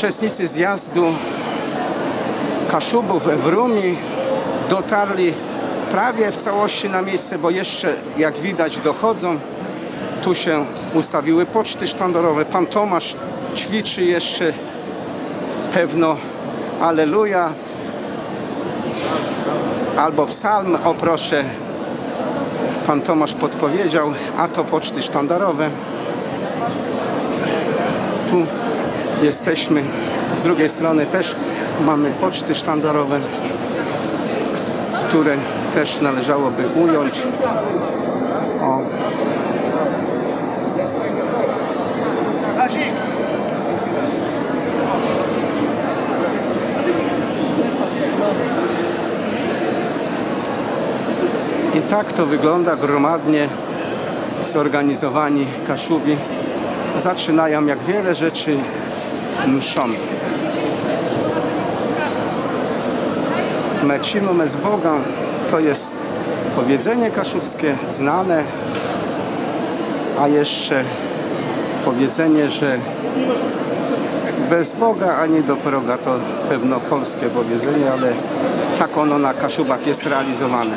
Uczestnicy zjazdu Kaszubów w Rumi dotarli prawie w całości na miejsce, bo jeszcze jak widać dochodzą. Tu się ustawiły poczty sztandarowe. Pan Tomasz ćwiczy jeszcze pewno Aleluja albo psalm, o proszę. Pan Tomasz podpowiedział, a to poczty sztandarowe. Tu jesteśmy. Z drugiej strony też mamy poczty sztandarowe, które też należałoby ująć. O. I tak to wygląda gromadnie zorganizowani Kaszubi. Zaczynają jak wiele rzeczy mszą. Mecimo mes Boga to jest powiedzenie kaszubskie znane, a jeszcze powiedzenie, że bez Boga ani do proga to pewno polskie powiedzenie, ale tak ono na Kaszubach jest realizowane.